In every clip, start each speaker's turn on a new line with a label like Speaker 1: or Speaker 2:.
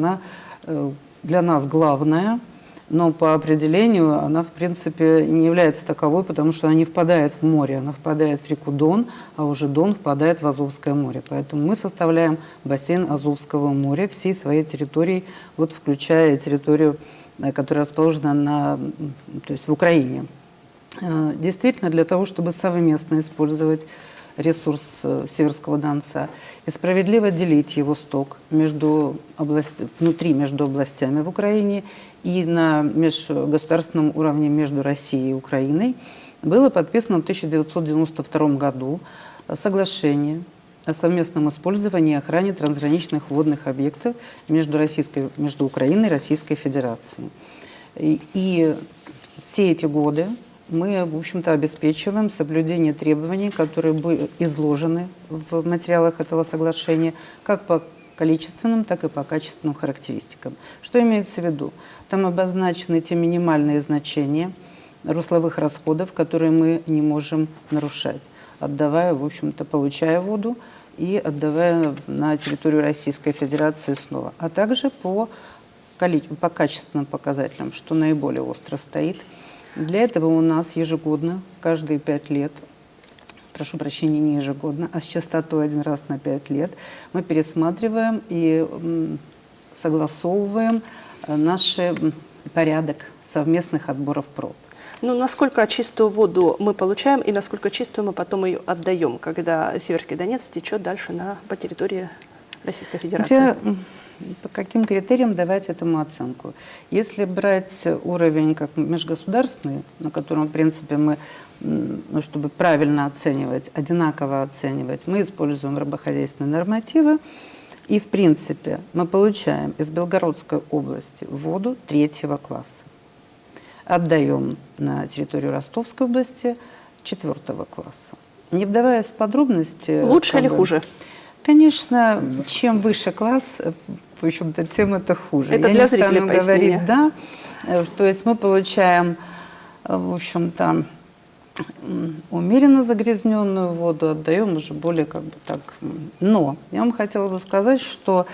Speaker 1: она э, для нас главная, но по определению она, в принципе, не является таковой, потому что она не впадает в море, она впадает в реку Дон, а уже Дон впадает в Азовское море. Поэтому мы составляем бассейн Азовского моря всей своей территорией, вот включая территорию, э, которая расположена на, то есть в Украине. Э, действительно, для того, чтобы совместно использовать ресурс э, Северского Донца и справедливо делить его сток между область, внутри между областями в Украине и на межгосударственном уровне между Россией и Украиной, было подписано в 1992 году соглашение о совместном использовании и охране трансграничных водных объектов между, Российской, между Украиной и Российской Федерацией. И, и все эти годы мы, в общем-то, обеспечиваем соблюдение требований, которые были изложены в материалах этого соглашения, как по количественным, так и по качественным характеристикам. Что имеется в виду? Там обозначены те минимальные значения русловых расходов, которые мы не можем нарушать, отдавая, в общем-то, получая воду и отдавая на территорию Российской Федерации снова, а также по, по качественным показателям, что наиболее остро стоит – для этого у нас ежегодно, каждые пять лет, прошу прощения, не ежегодно, а с частотой один раз на пять лет, мы пересматриваем и согласовываем э, наш порядок совместных отборов проб.
Speaker 2: Ну, насколько чистую воду мы получаем и насколько чистую мы потом ее отдаем, когда Северский Донец течет дальше на, по территории Российской Федерации?
Speaker 1: Я по каким критериям давать этому оценку? Если брать уровень как межгосударственный, на котором, в принципе, мы, ну, чтобы правильно оценивать, одинаково оценивать, мы используем рабохозяйственные нормативы, и, в принципе, мы получаем из Белгородской области воду третьего класса. Отдаем на территорию Ростовской области четвертого класса. Не вдаваясь в подробности...
Speaker 2: Лучше или бы, хуже?
Speaker 1: Конечно, чем выше класс, в общем-то, тем это хуже.
Speaker 2: Это
Speaker 1: Я
Speaker 2: для
Speaker 1: не
Speaker 2: зрителей
Speaker 1: стану говорить «да». Э, то есть мы получаем, э, в общем-то, умеренно загрязненную воду, отдаем уже более как бы так. Но я вам хотела бы сказать, что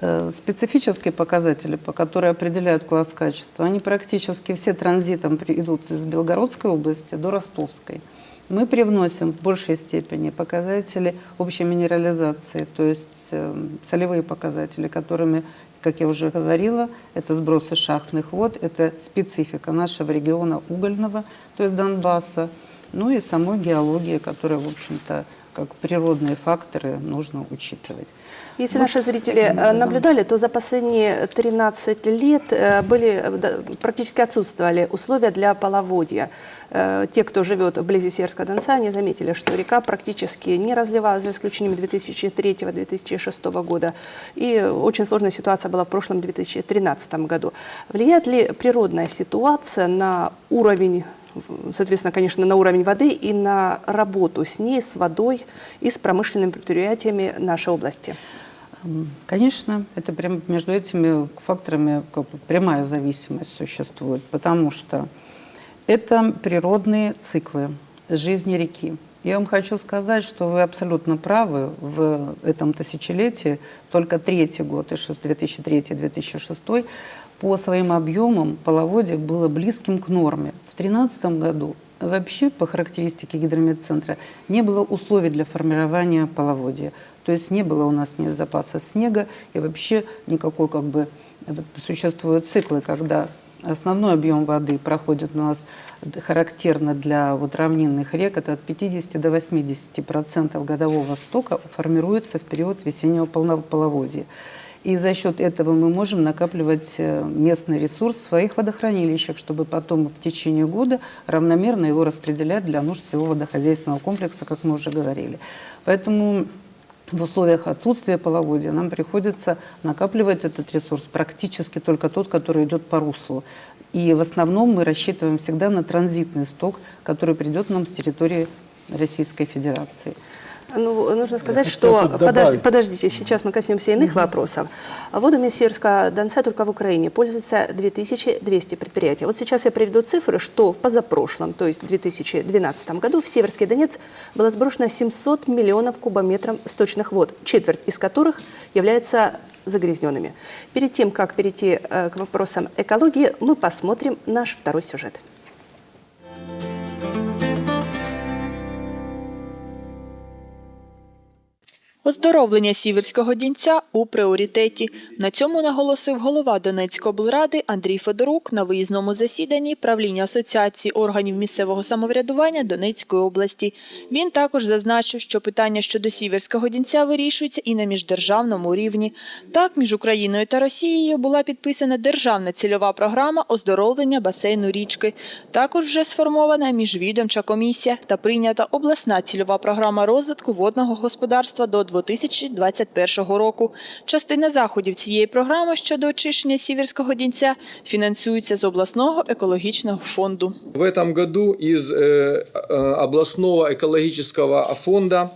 Speaker 1: э, специфические показатели, по которым определяют класс качества, они практически все транзитом идут из Белгородской области до Ростовской мы привносим в большей степени показатели общей минерализации, то есть э, солевые показатели, которыми, как я уже говорила, это сбросы шахтных вод, это специфика нашего региона угольного, то есть Донбасса, ну и самой геологии, которая, в общем-то, как природные факторы нужно учитывать.
Speaker 2: Если вот наши зрители э, наблюдали, то за последние 13 лет э, были, практически отсутствовали условия для половодья. Э, те, кто живет вблизи Северского Донца, они заметили, что река практически не разливалась, за исключением 2003-2006 года. И очень сложная ситуация была в прошлом 2013 году. Влияет ли природная ситуация на уровень соответственно, конечно, на уровень воды и на работу с ней, с водой и с промышленными предприятиями нашей области?
Speaker 1: Конечно, это прям между этими факторами как бы прямая зависимость существует, потому что это природные циклы жизни реки. Я вам хочу сказать, что вы абсолютно правы. В этом тысячелетии только третий год, 2003-2006, по своим объемам половодье было близким к норме. В 2013 году вообще по характеристике гидрометцентра не было условий для формирования половодья. То есть не было у нас ни запаса снега, и вообще никакой как бы существуют циклы, когда основной объем воды проходит у нас характерно для вот равнинных рек, это от 50 до 80 процентов годового стока формируется в период весеннего полноводия. И за счет этого мы можем накапливать э, местный ресурс в своих водохранилищах, чтобы потом в течение года равномерно его распределять для нужд всего водохозяйственного комплекса, как мы уже говорили. Поэтому в условиях отсутствия половодья нам приходится накапливать этот ресурс, практически только тот, который идет по руслу. И в основном мы рассчитываем всегда на транзитный сток, который придет нам с территории Российской Федерации.
Speaker 2: Ну, нужно сказать, что...
Speaker 3: добавить.
Speaker 2: подождите, сейчас мы коснемся иных вопросов. А Водами Северского Донца только в Украине пользуются 2200 предприятий. Вот сейчас я приведу цифры, что в позапрошлом, то есть в 2012 году в Северский Донец было сброшено 700 миллионов кубометров сточных вод, четверть из которых являются загрязненными. Перед тем, как перейти э, к вопросам экологии, мы посмотрим наш второй сюжет.
Speaker 4: Оздоровлення сіверського дінця у пріоритеті. На цьому наголосив голова Донецької облради Андрій Федорук на виїзному засіданні правління Асоціації органів місцевого самоврядування Донецької області. Він також зазначив, що питання щодо сіверського дінця вирішується і на міждержавному рівні. Так, між Україною та Росією була підписана державна цільова програма оздоровлення басейну річки. Також вже сформована міжвідомча комісія та прийнята обласна цільова програма розвитку водного господарства до 2021 року. Частина заходів цієї програми щодо очищення сіверського дінця фінансується з обласного екологічного фонду.
Speaker 5: В этом году из э, э, областного экологического фонда э,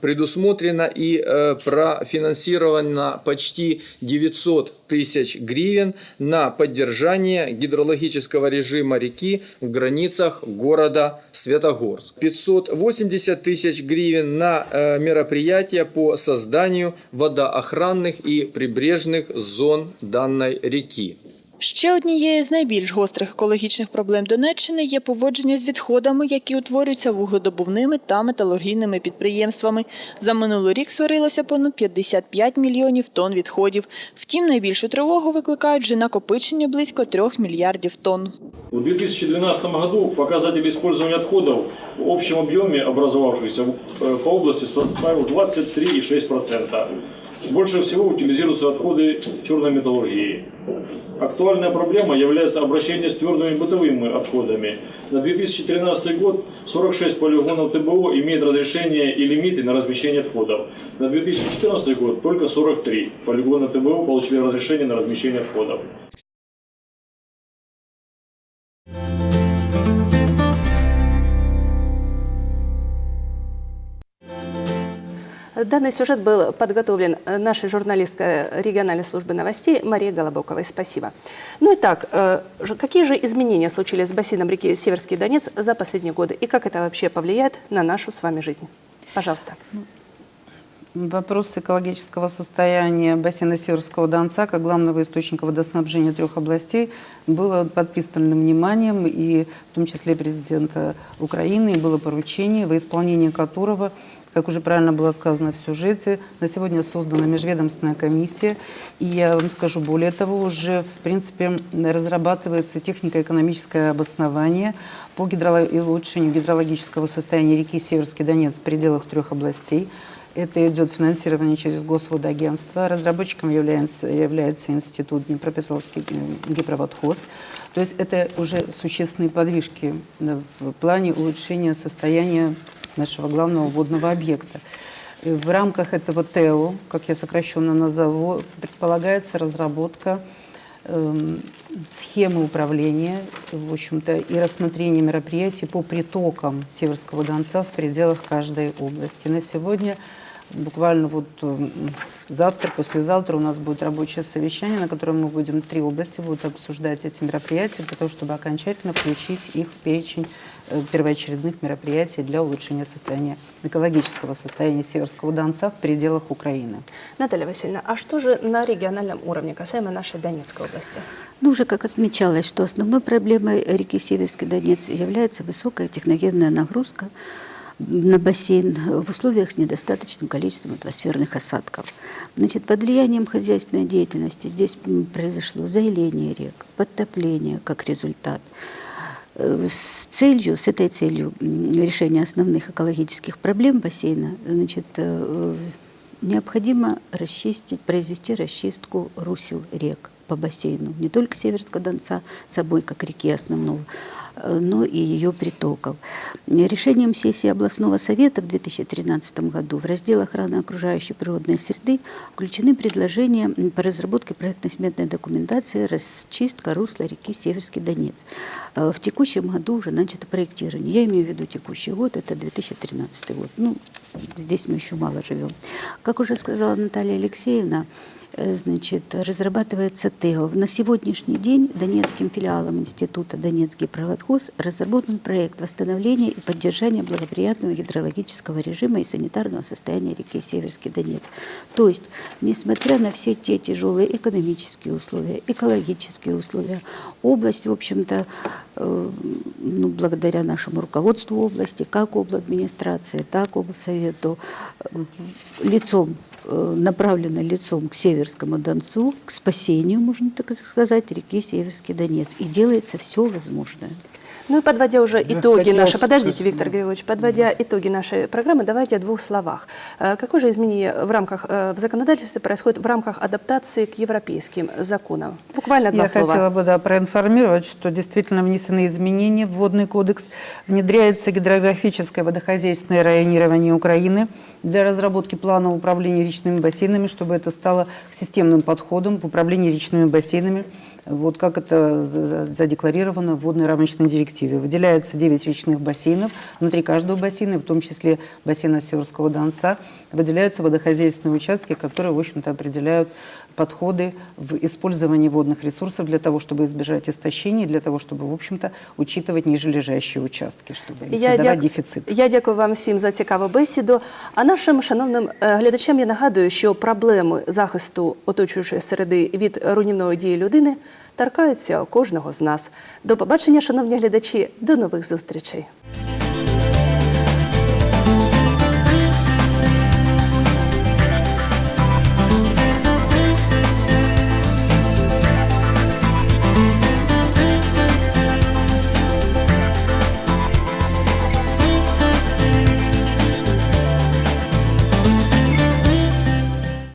Speaker 5: предусмотрено и э, профинансировано почти 900 тысяч гривен на поддержание гидрологического режима реки в границах города Светогорск. 580 тысяч гривен на э, мероприятия по созданию водоохранных и прибрежных зон данной реки.
Speaker 4: Ще однією з найбільш гострих екологічних проблем Донеччини є поводження з відходами, які утворюються вугледобувними та металургійними підприємствами. За минулий рік сварилося понад 55 мільйонів тонн відходів. Втім, найбільшу тривогу викликають вже накопичення близько 3 мільярдів тонн.
Speaker 6: В 2012 году показатель использования отходов в общем объеме образовавшийся э, по области составил 23,6%. Больше всего утилизируются отходы черной металлургии. Актуальная проблема является обращение с твердыми бытовыми отходами. На 2013 год 46 полигонов ТБО имеют разрешение и лимиты на размещение отходов. На 2014 год только 43 полигона ТБО получили разрешение на размещение отходов.
Speaker 2: Данный сюжет был подготовлен э, нашей журналисткой региональной службы новостей Марией Голобоковой. Спасибо. Ну и так, э, какие же изменения случились с бассейном реки Северский Донец за последние годы? И как это вообще повлияет на нашу с вами жизнь? Пожалуйста.
Speaker 1: Вопрос экологического состояния бассейна Северского Донца как главного источника водоснабжения трех областей было под пристальным вниманием и в том числе президента Украины и было поручение, во исполнение которого, как уже правильно было сказано в сюжете, на сегодня создана межведомственная комиссия. И я вам скажу более того, уже в принципе разрабатывается технико-экономическое обоснование по гидроло- улучшению гидрологического состояния реки Северский Донец в пределах трех областей. Это идет финансирование через Госводагентство. Разработчиком является, является Институт Днепропетровский э, гидроводхоз. То есть это уже существенные подвижки э, в плане улучшения состояния нашего главного водного объекта. Э, В рамках этого ТЭО, как я сокращенно назову, предполагается разработка эм, схемы управления, в общем-то, и рассмотрение мероприятий по притокам Северского Донца в пределах каждой области. На сегодня буквально вот эм, завтра, послезавтра у нас будет рабочее совещание, на котором мы будем, три области будут обсуждать эти мероприятия для того, чтобы окончательно включить их в перечень э, первоочередных мероприятий для улучшения состояния, экологического состояния Северского Донца в пределах Украины.
Speaker 2: Наталья Васильевна, а что же на региональном уровне касаемо нашей Донецкой области?
Speaker 7: Ну, уже как отмечалось, что основной проблемой реки Северский Донец является высокая техногенная нагрузка на бассейн в условиях с недостаточным количеством атмосферных осадков. Значит, под влиянием хозяйственной деятельности здесь произошло заиление рек, подтопление как результат. Э, С целью, с этой целью решения основных экологических проблем бассейна, значит, э, необходимо расчистить, произвести расчистку русел рек по бассейну, не только Северского Донца, собой как реки основного, э, но и ее притоков. Решением сессии областного совета в 2013 году в раздел охраны окружающей природной среды включены предложения по разработке проектно-сметной документации расчистка русла реки Северский Донец. Э, В текущем году уже начато проектирование. Я имею в виду текущий год, это 2013 год. Ну, здесь мы еще мало живем. Как уже сказала Наталья Алексеевна, э, значит, разрабатывается ТЭО. На сегодняшний день Донецким филиалом Института Донецкий проводхоз разработан проект восстановления и поддержания благоприятного гидрологического режима и санитарного состояния реки Северский Донец. То есть, несмотря на все те тяжелые экономические условия, экологические условия, область, в общем-то, ну, благодаря нашему руководству области, как администрации, так облсовету, э, лицом э, направлена лицом к Северскому Донцу, к спасению, можно так сказать, реки Северский Донец. И делается все возможное.
Speaker 2: Ну и подводя уже
Speaker 1: Я
Speaker 2: итоги
Speaker 1: хотела
Speaker 2: нашей, подождите, Виктор
Speaker 1: да.
Speaker 2: Григорьевич, подводя итоги нашей программы, давайте о двух словах. Э, Какое же изменение в рамках э, в законодательстве происходит в рамках адаптации к европейским законам? Буквально два
Speaker 1: Я
Speaker 2: слова.
Speaker 1: хотела бы да, проинформировать, что действительно внесены изменения в Водный кодекс. Внедряется гидрографическое водохозяйственное районирование Украины для разработки плана управления речными бассейнами, чтобы это стало системным подходом в управлении речными бассейнами Вот как это за- за- задекларировано в водной рамочной директиве. Выделяется 9 речных бассейнов. Внутри каждого бассейна, в том числе бассейна Северского Донца, выделяются водохозяйственные участки, которые, в общем-то, определяют подходы в использовании водных ресурсов для того, чтобы избежать истощения, для того, чтобы, в общем-то, учитывать нижележащие участки, чтобы не создавать
Speaker 2: дяк-
Speaker 1: дефицит.
Speaker 2: Я дякую вам всім за цікаву бесіду. А нашим шановним е, глядачам я нагадую, що проблеми захисту оточуючої середи від руйнівної дії людини торкаються кожного з нас. До побачення, шановні глядачі, до нових зустрічей.